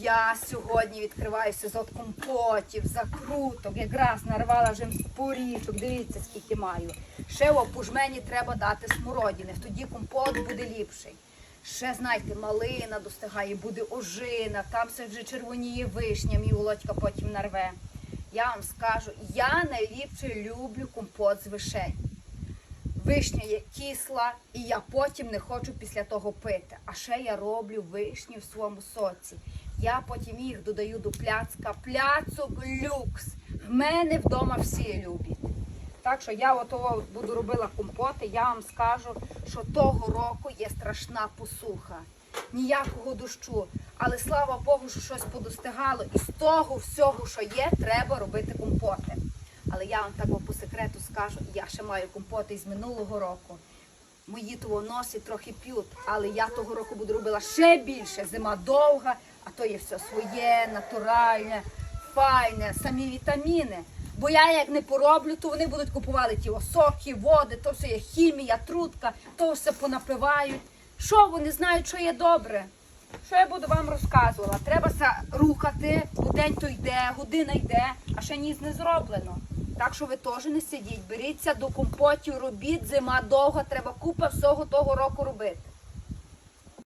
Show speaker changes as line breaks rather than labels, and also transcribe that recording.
Я сьогодні відкриваю сезон компотів, закруток, якраз нарвала вже поріжок. Дивіться, скільки маю. Ще в опужмені треба дати смородини, тоді компот буде ліпший. Ще, знаєте, малина достигає, буде ожина, там все вже червоніє вишня, мій Володька потім нарве. Я вам скажу, я найліпше люблю компот з вишень. Вишня є кисла, і я потім не хочу після того пити. А ще я роблю вишні в своєму соці. Я потім їх додаю до пляцка. Пляцок люкс. В мене вдома всі люблять. Так що я отого буду робила компоти, я вам скажу, що того року є страшна посуха. Ніякого дощу. Але слава Богу, що щось подостигало. І з того всього, що є, треба робити компоти. Але я вам так по секрету скажу, я ще маю компоти із минулого року. Мої того носять трохи п'ють, але я того року буду робила ще більше. Зима довга, а то є все своє, натуральне, файне, самі вітаміни. Бо я як не пороблю, то вони будуть купувати ті осоки, води, то все є хімія, трутка, то все понапивають. Що вони знають, що є добре? Що я буду вам розказувала? Треба рухати, день то йде, година йде, а ще ніс не зроблено. Так що ви теж не сидіть, беріться до компотів, робіть, зима довга, треба купа всього того року робити.